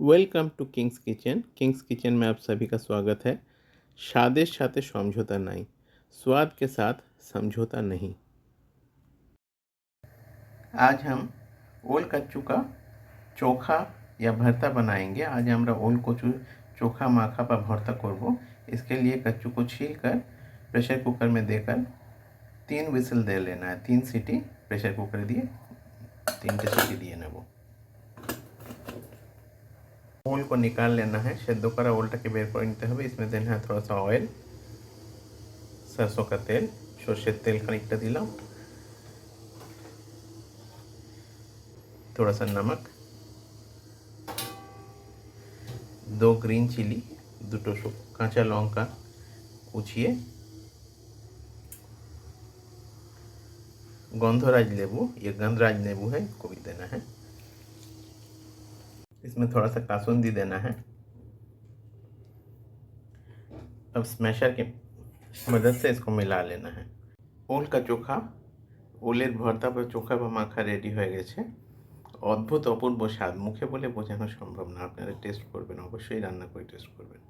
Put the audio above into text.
Welcome to king's kitchen king's kitchen में आप सभी का स्वागत है। शादे छाते समझौता नहीं। स्वाद के साथ समझौता नहीं। आज हम ओल कच्चू का चोखा या भरता बनाएँगे। आज हमारा ओल कच्चू, चोखा, माखा पर भरता करब इसके लिए कच्चू को छील कर प्रेशर कुकर में देकर तीन विसल दे लेना है। तीन सीटी प्रेशर कुकर दिए, तीन सीटी दिए ना वो। ओल को निकाल लेना है সেদ্ধ করা ওলটাকে বের করে নিতে হবে इसमें देना है थोड़ा सा ऑयल सरसों का तेल সর্ষের তেল খানিকটা দিলাম थोड़ा सा नमक दो ग्रीन चिली দুটো শু- কাঁচা লঙ্কা কুচিয়ে गंधराज लेबू ये गंधराज नींबू है इसको भी देना है इसमें थोड़ा सा कासुंदी देना है अब स्मैशर की मदद से इसको मिला लेना है ওল কা চোখা ওলের ভর্তা বা চোখা বা মাখা রেডি হয়ে গেছে অদ্ভুত অপূর্ব স্বাদ মুখে বলে বোঝানো সম্ভব না আপনারা টেস্ট করবেন অবশ্যই রান্না করে টেস্ট করবেন